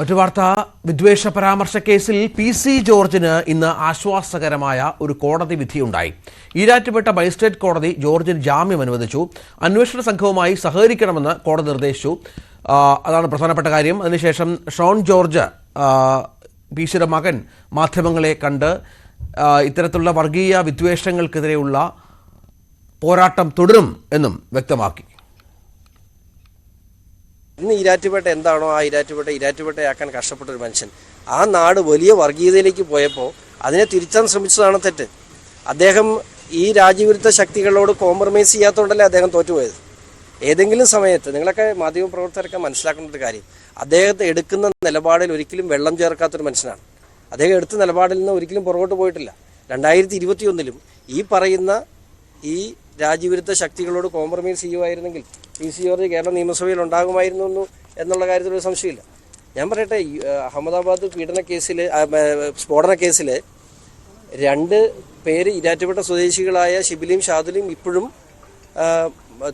മറ്റു വാർത്ത. വിദ്വേഷ പരാമർശ കേസിൽ പി സി ജോർജിന് ഇന്ന് ആശ്വാസകരമായ ഒരു കോടതി വിധിയുണ്ടായി. ഈരാറ്റുപേട്ട മജിസ്ട്രേറ്റ് കോടതി ജോർജിന് ജാമ്യം അനുവദിച്ചു. അന്വേഷണ സംഘവുമായി സഹകരിക്കണമെന്ന് കോടതി നിർദ്ദേശിച്ചു. അതാണ് പ്രധാനപ്പെട്ട കാര്യം. അതിനുശേഷം ഷോൺ ജോർജ് പി സിയുടെ മകൻ മാധ്യമങ്ങളെ കണ്ട് ഇത്തരത്തിലുള്ള വർഗീയ വിദ്വേഷങ്ങൾക്കെതിരെയുള്ള പോരാട്ടം തുടരും എന്നും വ്യക്തമാക്കി. ഇന്ന് ഈരാറ്റുപേട്ട എന്താണോ ആ ഈരാറ്റുപേട്ട ഈരാറ്റുപേട്ടയാക്കാൻ കഷ്ടപ്പെട്ട ഒരു മനുഷ്യൻ. ആ നാട് വലിയ വർഗീയതയിലേക്ക് പോയപ്പോൾ അതിനെ തിരിച്ചാൻ ശ്രമിച്ചതാണ് തെറ്റ്. അദ്ദേഹം ഈ രാജ്യവിരുദ്ധ ശക്തികളോട് കോംപ്രമൈസ് ചെയ്യാത്തതുകൊണ്ടല്ലേ അദ്ദേഹം തോറ്റുപോയത്. ഏതെങ്കിലും സമയത്ത് നിങ്ങളൊക്കെ മാധ്യമ മാധ്യമപ്രവർത്തകരൊക്കെ മനസ്സിലാക്കേണ്ട ഒരു കാര്യം. അദ്ദേഹത്തെ എടുക്കുന്ന നിലപാടിൽ ഒരിക്കലും വെള്ളം ചേർക്കാത്തൊരു മനുഷ്യനാണ്. അദ്ദേഹം എടുത്ത നിലപാടിൽ നിന്ന് ഒരിക്കലും പുറകോട്ട് പോയിട്ടില്ല. രണ്ടായിരത്തി ഇരുപത്തിയൊന്നിലും ഈ പറയുന്ന ഈ രാജ്യവിരുദ്ധ ശക്തികളോട് കോംപ്രമൈസ് ചെയ്യുമായിരുന്നെങ്കിൽ പി സി ജോർജ് കേരള നിയമസഭയിൽ ഉണ്ടാകുമായിരുന്നു എന്നുള്ള കാര്യത്തിൽ ഒരു സംശയമില്ല. ഞാൻ പറയട്ടെ അഹമ്മദാബാദ് പീഡന കേസിൽ സ്ഫോടന കേസിൽ രണ്ട് പേര് ഇരാറ്റുപേട്ട സ്വദേശികളായ ഷിബിലിയും ഷാദുലിയും ഇപ്പോഴും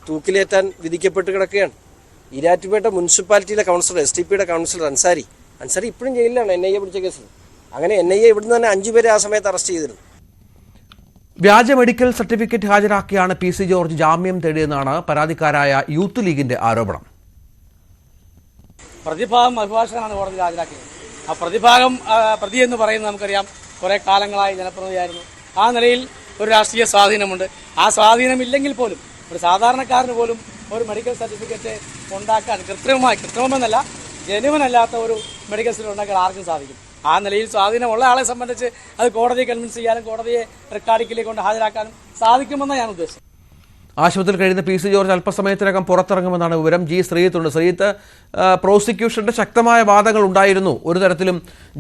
തൂക്കിലേറ്റാൻ വിധിക്കപ്പെട്ട് കിടക്കുകയാണ്. ഇരാറ്റുപേട്ട മുനിസിപ്പാലിറ്റിയിലെ കൗൺസിലർ എസ് ടി പിയുടെ കൗൺസിലർ അൻസാരി. അൻസാരി ഇപ്പോഴും ജയിലിലാണ് എൻ ഐ എ പിടിച്ച കേസിൽ. അങ്ങനെ എൻ ഐ എ ഇവിടുന്ന് തന്നെ അഞ്ചു പേരെ ആ സമയത്ത് അറസ്റ്റ് ചെയ്തിരുന്നു. വ്യാജ മെഡിക്കൽ സർട്ടിഫിക്കറ്റ് ഹാജരാക്കിയാണ് പി സി ജോർജ് ജാമ്യം തേടിയെന്നാണ് പരാതിക്കാരായ യൂത്ത് ലീഗിന്റെ ആരോപണം. പ്രതിഭാഗം അഭിഭാഷകനാണ് കോടതിയിൽ ഹാജരാക്കിയത്. ആ പ്രതിഭാഗം പ്രതി എന്ന് പറയുന്നത് നമുക്കറിയാം. കുറേ കാലങ്ങളായി ജനപ്രതിനിധിയായിരുന്നു ആ നിലയിൽ ഒരു രാഷ്ട്രീയ സ്വാധീനമുണ്ട്. ആ സ്വാധീനം ഇല്ലെങ്കിൽ പോലും ഒരു സാധാരണക്കാരന് പോലും ഒരു മെഡിക്കൽ സർട്ടിഫിക്കറ്റ് ഉണ്ടാക്കാൻ കൃത്രിമമായി കൃത്രിമമെന്നല്ല ജനുവനല്ലാത്ത ഒരു മെഡിക്കൽ സർട്ടിഫിക്കറ്റ് ഉണ്ടാക്കാൻ ആർക്കും സാധിക്കും ആ നിലയിൽ സ്വാധീനമുള്ള ആളെ സംബന്ധിച്ച് അത് കോടതിയെ കൺവിൻസ് ചെയ്യാനും കോടതിയെ റെക്കാർഡിക്കലേക്ക് കൊണ്ട് ഹാജരാക്കാനും സാധിക്കുമെന്നാണ് ഞാൻ ഉദ്ദേശിച്ചത്. ആശുപത്രിയിൽ കഴിയുന്ന പി സി ജോർജ് അല്പസമയത്തിനകം പുറത്തിറങ്ങുമെന്നാണ് വിവരം. ജി ശ്രീയത്തുണ്ട് ശ്രീയത്ത് പ്രോസിക്യൂഷന്റെ ശക്തമായ വാദങ്ങൾ ഉണ്ടായിരുന്നു. ഒരു തരത്തിലും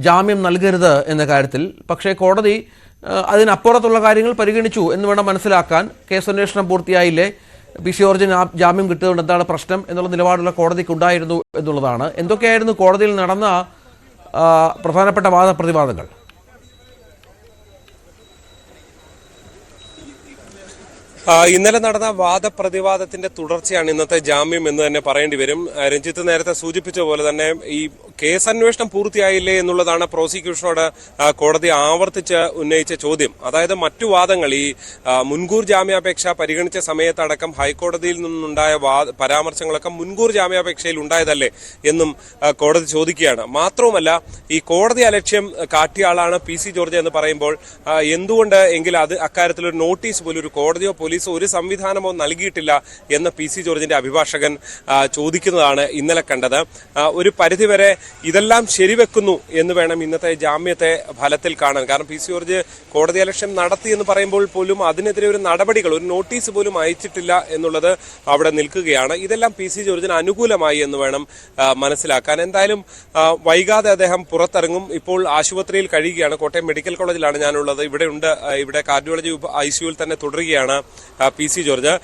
ജാമ്യം നൽകരുത് എന്ന കാര്യത്തിൽ. പക്ഷേ കോടതി അതിനപ്പുറത്തുള്ള കാര്യങ്ങൾ പരിഗണിച്ചു എന്ന് വേണം മനസ്സിലാക്കാൻ. കേസന്വേഷണം പൂർത്തിയായില്ലേ? പി സി ജോർജിന് ജാമ്യം കിട്ടിയതുകൊണ്ട് എന്താണ് പ്രശ്നം എന്നുള്ള നിലപാടുള്ള കോടതിക്ക് ഉണ്ടായിരുന്നു എന്നുള്ളതാണ്. എന്തൊക്കെയായിരുന്നു കോടതിയിൽ നടന്ന പ്രധാനപ്പെട്ട വാദപ്രതിവാദങ്ങൾ. ഇന്നലെ നടന്ന വാദപ്രതിവാദത്തിന്റെ തുടർച്ചയാണ് ഇന്നത്തെ ജാമ്യം എന്ന് തന്നെ പറയേണ്ടി വരും. രഞ്ജിത്ത് നേരത്തെ സൂചിപ്പിച്ച പോലെ തന്നെ ഈ കേസ് അന്വേഷണം പൂർത്തിയായില്ലേ എന്നുള്ളതാണ് പ്രോസിക്യൂഷനോട് കോടതി ആവർത്തിച്ച് ഉന്നയിച്ച ചോദ്യം. അതായത് മറ്റു വാദങ്ങൾ ഈ മുൻകൂർ ജാമ്യാപേക്ഷ പരിഗണിച്ച സമയത്തടക്കം ഹൈക്കോടതിയിൽ നിന്നുണ്ടായ പരാമർശങ്ങളൊക്കെ മുൻകൂർ ജാമ്യാപേക്ഷയിൽ ഉണ്ടായതല്ലേ എന്നും കോടതി ചോദിക്കുകയാണ്. മാത്രവുമല്ല ഈ കോടതി അലക്ഷ്യം കാട്ടിയ ആളാണ് പി സി ജോർജ് എന്ന് പറയുമ്പോൾ എന്തുകൊണ്ട് എങ്കിൽ അത് അക്കാര്യത്തിൽ ഒരു നോട്ടീസ് പോലും ഒരു കോടതിയോ ഒരു സംവിധാനമോ നൽകിയിട്ടില്ല എന്ന് പി സി ജോർജിന്റെ അഭിഭാഷകൻ ചോദിക്കുന്നതാണ് ഇന്നലെ കണ്ടത്. ഒരു പരിധിവരെ ഇതെല്ലാം ശരിവെക്കുന്നു എന്ന് വേണം ഇന്നത്തെ ജാമ്യത്തെ ഫലത്തിൽ കാണാൻ. കാരണം പി സി ജോർജ് കോടതി അലക്ഷ്യം നടത്തി എന്ന് പറയുമ്പോൾ പോലും അതിനെതിരെ ഒരു നടപടികൾ ഒരു നോട്ടീസ് പോലും അയച്ചിട്ടില്ല എന്നുള്ളത് അവിടെ നിൽക്കുകയാണ്. ഇതെല്ലാം പി സി ജോർജിന് അനുകൂലമായി എന്ന് വേണം മനസ്സിലാക്കാൻ. എന്തായാലും വൈകാതെ അദ്ദേഹം പുറത്തിറങ്ങും. ഇപ്പോൾ ആശുപത്രിയിൽ കഴിയുകയാണ്. കോട്ടയം മെഡിക്കൽ കോളേജിലാണ് ഞാനുള്ളത്. ഇവിടെ ഉണ്ട്. ഇവിടെ കാർഡിയോളജി ഐ സിയുവിൽ തന്നെ തുടരുകയാണ്. P C George.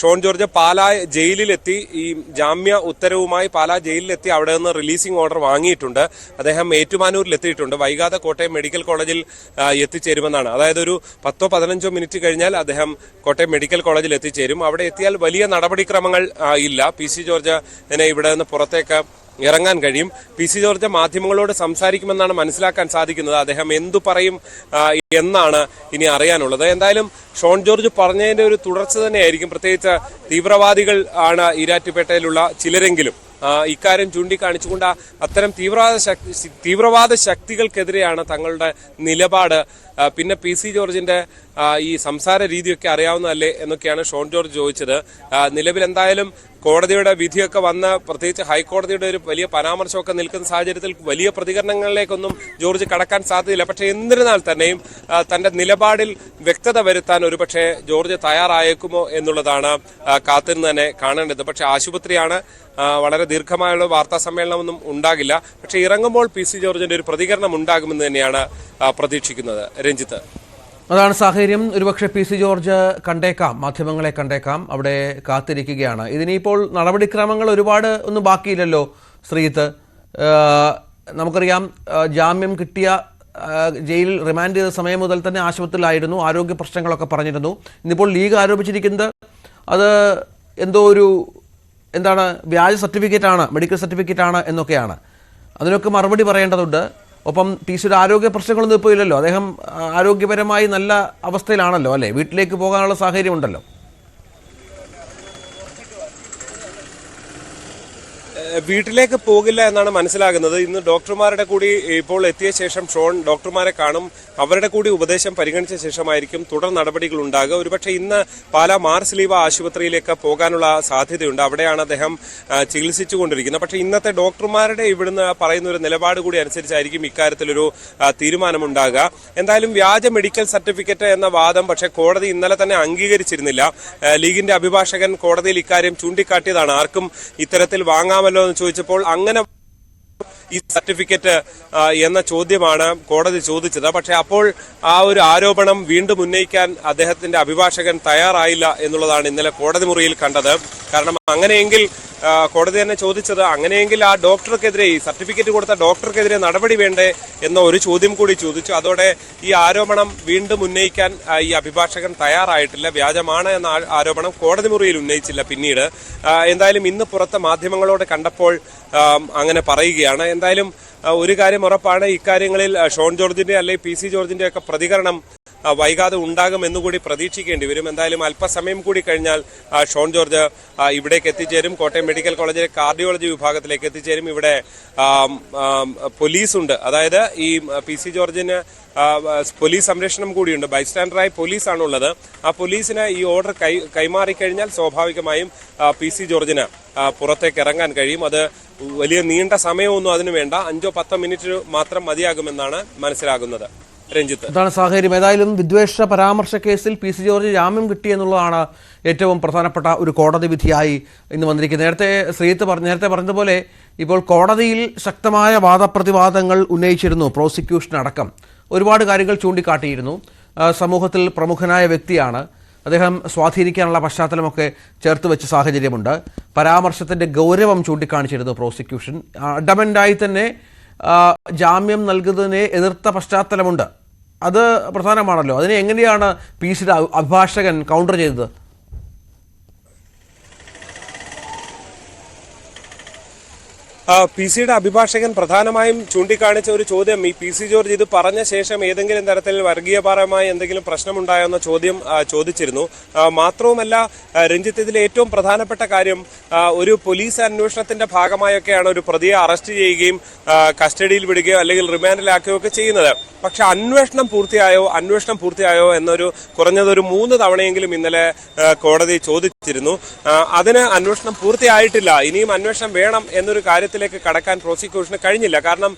Shone George Pala ജയിലിലെത്തി. ഈ ജാമ്യ ഉത്തരവുമായി പാലാ ജയിലിലെത്തി. അവിടെ നിന്ന് റിലീസിംഗ് ഓർഡർ വാങ്ങിയിട്ടുണ്ട്. അദ്ദേഹം ഏറ്റുമാനൂരിൽ എത്തിയിട്ടുണ്ട്. വൈകാതെ കോട്ടയം മെഡിക്കൽ കോളേജിൽ എത്തിച്ചേരുമെന്നാണ്. അതായത് ഒരു പത്തോ പതിനഞ്ചോ മിനിറ്റ് കഴിഞ്ഞാൽ അദ്ദേഹം കോട്ടയം മെഡിക്കൽ കോളേജിൽ എത്തിച്ചേരും. അവിടെ എത്തിയാൽ വലിയ നടപടിക്രമങ്ങൾ ഇല്ല. പി സി ജോർജ് എന്നെ ഇവിടെ നിന്ന് പുറത്തേക്ക് ഇറങ്ങാൻ കഴിയും. പി സി ജോർജ് മാധ്യമങ്ങളോട് സംസാരിക്കുമെന്നാണ് മനസ്സിലാക്കാൻ സാധിക്കുന്നത്. അദ്ദേഹം എന്തു പറയും എന്നാണ് ഇനി അറിയാനുള്ളത്. എന്തായാലും ഷോൺ ജോർജ് പറഞ്ഞതിന്റെ ഒരു തുടർച്ച തന്നെയായിരിക്കും. പ്രത്യേകിച്ച് തീവ്രവാദികൾ ആണ് ഈരാറ്റുപേട്ടയിലുള്ള ചിലരെങ്കിലും. ഇക്കാര്യം ചൂണ്ടിക്കാണിച്ചുകൊണ്ട് അത്തരം തീവ്രവാദ ശക്തി തീവ്രവാദ ശക്തികൾക്കെതിരെയാണ് തങ്ങളുടെ നിലപാട് പിന്നെ പി സി ജോർജിന്റെ ഈ സംസാര രീതിയൊക്കെ അറിയാവുന്നതല്ലേ എന്നൊക്കെയാണ് ഷോൺ ജോർജ് ചോദിച്ചത്. നിലവിൽ എന്തായാലും കോടതിയുടെ വിധിയൊക്കെ വന്ന് പ്രത്യേകിച്ച് ഹൈക്കോടതിയുടെ ഒരു വലിയ പരാമർശമൊക്കെ നിൽക്കുന്ന സാഹചര്യത്തിൽ വലിയ പ്രതികരണങ്ങളിലേക്കൊന്നും ജോർജ് കടക്കാൻ സാധ്യതയില്ല. പക്ഷേ എന്നിരുന്നാൽ തന്നെയും തന്റെ നിലപാടിൽ വ്യക്തത വരുത്താൻ ഒരുപക്ഷെ ജോർജ് തയ്യാറായേക്കുമോ എന്നുള്ളതാണ് കാത്തിരുന്ന് തന്നെ കാണേണ്ടത്. പക്ഷേ ആശുപത്രിയാണ് വളരെ ദീർഘമായുള്ള വാർത്താ സമ്മേളനമൊന്നും ഉണ്ടാകില്ല. പക്ഷേ ഇറങ്ങുമ്പോൾ പി സി ജോർജിന്റെ ഒരു പ്രതികരണം ഉണ്ടാകുമെന്ന് തന്നെയാണ് പ്രതീക്ഷിക്കുന്നത്. രഞ്ജിത്ത്. അതാണ് സാഹചര്യം. ഒരുപക്ഷെ പി സി ജോർജ് കണ്ടേക്കാം മാധ്യമങ്ങളെ കണ്ടേക്കാം അവിടെ കാത്തിരിക്കുകയാണ്. ഇതിനിപ്പോൾ നടപടിക്രമങ്ങൾ ഒരുപാട് ഒന്നും ബാക്കിയില്ലല്ലോ ശ്രീത്ത് നമുക്കറിയാം ജാമ്യം കിട്ടിയ ജയിലിൽ റിമാൻഡ് ചെയ്ത സമയം മുതൽ തന്നെ ആശുപത്രിയിലായിരുന്നു ആരോഗ്യ പ്രശ്നങ്ങളൊക്കെ പറഞ്ഞിരുന്നു. ഇന്നിപ്പോൾ ലീഗ് ആരോപിച്ചിരിക്കുന്നത് അത് എന്തോ ഒരു എന്താണ് വ്യാജ സർട്ടിഫിക്കറ്റ് മെഡിക്കൽ സർട്ടിഫിക്കറ്റ് എന്നൊക്കെയാണ്. അതിനൊക്കെ മറുപടി പറയേണ്ടതുണ്ട്. ഒപ്പം പി സിയുടെ ആരോഗ്യ പ്രശ്നങ്ങളൊന്നും ഇപ്പോൾ ഇല്ലല്ലോ. അദ്ദേഹം ആരോഗ്യപരമായി നല്ല അവസ്ഥയിലാണല്ലോ അല്ലേ? വീട്ടിലേക്ക് പോകാനുള്ള സാഹചര്യം ഉണ്ടല്ലോ വീട്ടിലേക്ക് പോകില്ല എന്നാണ് മനസ്സിലാകുന്നത്. ഇന്ന് ഡോക്ടർമാരുടെ കൂടി ഇപ്പോൾ എത്തിയ ശേഷം ഷോൺ ഡോക്ടർമാരെ കാണും. അവരുടെ കൂടി ഉപദേശം പരിഗണിച്ച ശേഷമായിരിക്കും തുടർ നടപടികൾ ഉണ്ടാകുക. ഒരുപക്ഷെ ഇന്ന് പാലാ മാർസ് ലീവ ആശുപത്രിയിലേക്ക് പോകാനുള്ള സാധ്യതയുണ്ട്. അവിടെയാണ് അദ്ദേഹം ചികിത്സിച്ചു കൊണ്ടിരിക്കുന്നത് പക്ഷെ ഇന്നത്തെ ഡോക്ടർമാരുടെ ഇവിടുന്ന് പറയുന്ന ഒരു നിലപാട് കൂടി അനുസരിച്ചായിരിക്കും ഇക്കാര്യത്തിലൊരു തീരുമാനമുണ്ടാകുക. എന്തായാലും വ്യാജ മെഡിക്കൽ സർട്ടിഫിക്കറ്റ് എന്ന വാദം പക്ഷെ കോടതി ഇന്നലെ തന്നെ അംഗീകരിച്ചിരുന്നില്ല. ലീഗിന്റെ അഭിഭാഷകൻ കോടതിയിൽ ഇക്കാര്യം ചൂണ്ടിക്കാട്ടിയതാണ്. ആർക്കും ഇത്തരത്തിൽ വാങ്ങാമല്ലോ എന്ന് ചോദിച്ചപ്പോൾ അങ്ങനെ ഈ സർട്ടിഫിക്കറ്റ് എന്ന ചോദ്യമാണ് കോടതി ചോദിച്ചത്. പക്ഷേ അപ്പോൾ ആ ഒരു ആരോപണം വീണ്ടും ഉന്നയിക്കാൻ അദ്ദേഹത്തിന്റെ അഭിഭാഷകൻ തയ്യാറായില്ല എന്നുള്ളതാണ് ഇന്നലെ കോടതി മുറിയിൽ കണ്ടത്. കാരണം അങ്ങനെയെങ്കിൽ കോടതി തന്നെ ചോദിച്ചത് അങ്ങനെയെങ്കിൽ ആ ഡോക്ടർക്കെതിരെ ഈ സർട്ടിഫിക്കറ്റ് കൊടുത്ത ഡോക്ടർക്കെതിരെ നടപടി വേണ്ടേ എന്ന ഒരു ചോദ്യം കൂടി ചോദിച്ചു. അതോടെ ഈ ആരോപണം വീണ്ടും ഉന്നയിക്കാൻ ഈ അഭിഭാഷകൻ തയ്യാറായിട്ടില്ല. വ്യാജമാണ് എന്ന ആരോപണം കോടതി മുറിയിൽ ഉന്നയിച്ചില്ല പിന്നീട്. എന്തായാലും ഇന്ന് പുറത്തെ മാധ്യമങ്ങളോട് കണ്ടപ്പോൾ അങ്ങനെ പറയുകയാണ്. എന്തായാലും ഒരു കാര്യം ഉറപ്പാണ്. ഇക്കാര്യങ്ങളിൽ ഷോൺ ജോർജിന്റെ അല്ലെങ്കിൽ പി സി ജോർജിന്റെ ഒക്കെ പ്രതികരണം വൈകാതെ ഉണ്ടാകും എന്നുകൂടി പ്രതീക്ഷിക്കേണ്ടി വരും. എന്തായാലും അല്പസമയം കൂടി കഴിഞ്ഞാൽ ഷോൺ ജോർജ് ഇവിടേക്ക് എത്തിച്ചേരും. കോട്ടയം മെഡിക്കൽ കോളേജിലെ കാർഡിയോളജി വിഭാഗത്തിലേക്ക് എത്തിച്ചേരും. ഇവിടെ പോലീസുണ്ട്. അതായത് ഈ പി സി ജോർജിന് പോലീസ് സംരക്ഷണം കൂടിയുണ്ട്. ബൈസ്റ്റാൻഡറായി പോലീസാണുള്ളത്. ആ പോലീസിന് ഈ ഓർഡർ കൈ കൈമാറിക്കഴിഞ്ഞാൽ സ്വാഭാവികമായും പി സി ജോർജിന് പുറത്തേക്ക് ഇറങ്ങാൻ കഴിയും. അത് വലിയ നീണ്ട സമയമൊന്നും അതിനു വേണ്ട. അഞ്ചോ പത്തോ മിനിറ്റ് മാത്രം മതിയാകുമെന്നാണ് മനസ്സിലാകുന്നത്. രഞ്ജിത്ത്. അതാണ് സാഹചര്യം? ഏതായാലും വിദ്വേഷ പരാമർശ കേസിൽ പി സി ജോർജ് ജാമ്യം കിട്ടിയെന്നുള്ളതാണ് ഏറ്റവും പ്രധാനപ്പെട്ട ഒരു കോടതി വിധിയായി ഇന്ന് വന്നിരിക്കുന്നത്. നേരത്തെ ശ്രീത്ത് പറഞ്ഞു നേരത്തെ പറഞ്ഞതുപോലെ ഇപ്പോൾ കോടതിയിൽ ശക്തമായ വാദപ്രതിവാദങ്ങൾ ഉന്നയിച്ചിരുന്നു പ്രോസിക്യൂഷൻ അടക്കം. ഒരുപാട് കാര്യങ്ങൾ ചൂണ്ടിക്കാട്ടിയിരുന്നു. സമൂഹത്തിൽ പ്രമുഖനായ വ്യക്തിയാണ്. അദ്ദേഹം സ്വാധീനിക്കാനുള്ള പശ്ചാത്തലമൊക്കെ ചേർത്ത് വെച്ച സാഹചര്യമുണ്ട്. പരാമർശത്തിന്റെ ഗൗരവം ചൂണ്ടിക്കാണിച്ചിരുന്നു പ്രോസിക്യൂഷൻ. അഡമന്റായി തന്നെ ജാമ്യം നൽകുന്നതിനെ എതിർത്ത പശ്ചാത്തലമുണ്ട്. അത് പ്രധാനമാണല്ലോ. അതിനെ എങ്ങനെയാണ് പി സിയുടെ അഭിഭാഷകൻ കൗണ്ടർ ചെയ്തത്? പി സിയുടെ അഭിഭാഷകൻ പ്രധാനമായും ചൂണ്ടിക്കാണിച്ച ഒരു ചോദ്യം. ഈ പി സി ജോർജ് ഇത് പറഞ്ഞ ശേഷം ഏതെങ്കിലും തരത്തിൽ വർഗീയപരമായി എന്തെങ്കിലും പ്രശ്നമുണ്ടായോ എന്ന ചോദ്യം ചോദിച്ചിരുന്നു. മാത്രവുമല്ല രഞ്ജിത്ത് ഇതിൽ ഏറ്റവും പ്രധാനപ്പെട്ട കാര്യം ഒരു പോലീസ് അന്വേഷണത്തിന്റെ ഭാഗമായൊക്കെയാണ് ഒരു പ്രതിയെ അറസ്റ്റ് ചെയ്യുകയും കസ്റ്റഡിയിൽ വിടുകയോ അല്ലെങ്കിൽ റിമാൻഡിലാക്കുകയോ ഒക്കെ ചെയ്യുന്നത്. പക്ഷെ അന്വേഷണം പൂർത്തിയായോ അന്വേഷണം പൂർത്തിയായോ എന്നൊരു കുറഞ്ഞതൊരു മൂന്ന് തവണയെങ്കിലും ഇന്നലെ കോടതി ചോദിച്ചിരുന്നു. അതിന് അന്വേഷണം പൂർത്തിയായിട്ടില്ല. ഇനിയും അന്വേഷണം വേണം എന്നൊരു കാര്യത്തിലേക്ക് കടക്കാൻ പ്രോസിക്യൂഷന് കഴിഞ്ഞില്ല. കാരണം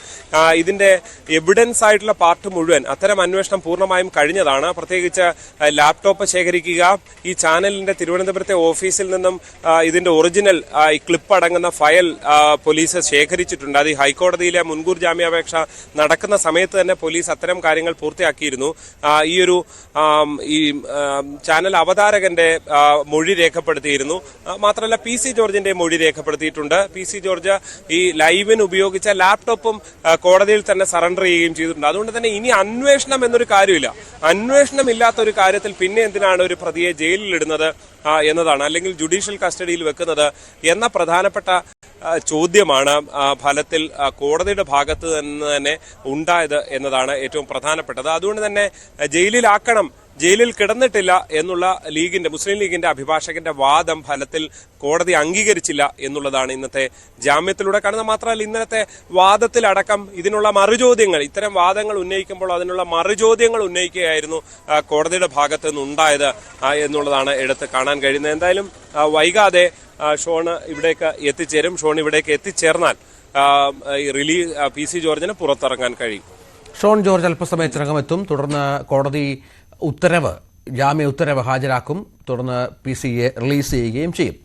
ഇതിന്റെ എവിഡൻസ് ആയിട്ടുള്ള പാർട്ട് മുഴുവൻ അത്തരം അന്വേഷണം പൂർണമായും കഴിഞ്ഞതാണ്. പ്രത്യേകിച്ച് ലാപ്ടോപ്പ് ശേഖരിക്കുക ഈ ചാനലിന്റെ തിരുവനന്തപുരത്തെ ഓഫീസിൽ നിന്നും ഇതിന്റെ ഒറിജിനൽ ഈ ക്ലിപ്പ് അടങ്ങുന്ന ഫയൽ പോലീസ് ശേഖരിച്ചിട്ടുണ്ട്. അത് ഈ ഹൈക്കോടതിയിലെ മുൻകൂർ ജാമ്യാപേക്ഷ നടക്കുന്ന സമയത്ത് തന്നെ പോലീസ് അത്തരം കാര്യങ്ങൾ പൂർത്തിയാക്കിയിരുന്നു. ഈ ഒരു ഈ ചാനൽ അവതാരകന്റെ മൊഴി രേഖപ്പെടുത്തിയിരുന്നു. മാത്രമല്ല പി സി ജോർജിന്റെ മൊഴി രേഖപ്പെടുത്തിയിട്ടുണ്ട്. പി സി ജോർജ് ലൈവിന് ഉപയോഗിച്ച ലാപ്ടോപ്പും കോടതിയിൽ തന്നെ സറണ്ടർ ചെയ്യുകയും ചെയ്തിട്ടുണ്ട്. അതുകൊണ്ട് തന്നെ ഇനി അന്വേഷണം എന്നൊരു കാര്യമില്ല. അന്വേഷണം ഇല്ലാത്ത ഒരു കാര്യത്തിൽ പിന്നെ എന്തിനാണ് ഒരു പ്രതിയെ ജയിലിൽ ഇടുന്നത് എന്നതാണ് അല്ലെങ്കിൽ ജുഡീഷ്യൽ കസ്റ്റഡിയിൽ വെക്കുന്നത് എന്ന പ്രധാനപ്പെട്ട ചോദ്യമാണ് ഫലത്തിൽ കോടതിയുടെ ഭാഗത്ത് നിന്ന് തന്നെ ഉണ്ടായത് എന്നതാണ് ഏറ്റവും പ്രധാനപ്പെട്ടത്. അതുകൊണ്ട് തന്നെ ജയിലിലാക്കണം ജയിലിൽ കിടന്നിട്ടില്ല എന്നുള്ള ലീഗിന്റെ മുസ്ലിം ലീഗിന്റെ അഭിഭാഷകന്റെ വാദം ഫലത്തിൽ കോടതി അംഗീകരിച്ചില്ല എന്നുള്ളതാണ് ഇന്നത്തെ ജാമ്യത്തിലൂടെ. കാണുന്നത് മാത്രമല്ല ഇന്നത്തെ വാദത്തിലടക്കം ഇതിനുള്ള മറുചോദ്യങ്ങൾ ഇത്തരം വാദങ്ങൾ ഉന്നയിക്കുമ്പോൾ അതിനുള്ള മറുചോദ്യങ്ങൾ ഉന്നയിക്കുകയായിരുന്നു കോടതിയുടെ ഭാഗത്ത് നിന്നുണ്ടായത് എന്നുള്ളതാണ് എടുത്ത് കാണാൻ കഴിയുന്നത്. എന്തായാലും വൈകാതെ ഷോണ് ഇവിടേക്ക് എത്തിച്ചേരും. ഷോൺ ഇവിടേക്ക് എത്തിച്ചേർന്നാൽ റിലീ പി സി ജോർജിന് പുറത്തിറങ്ങാൻ കഴിയും. ഷോൺ ജോർജ് അല്പസമയത്തിനകം എത്തും. തുടർന്ന് കോടതി ഉത്തരവ് ജാമ്യ ഉത്തരവ് ഹാജരാക്കും. തുടർന്ന് പി സിയെ റിലീസ് ചെയ്യുകയും ചെയ്യും.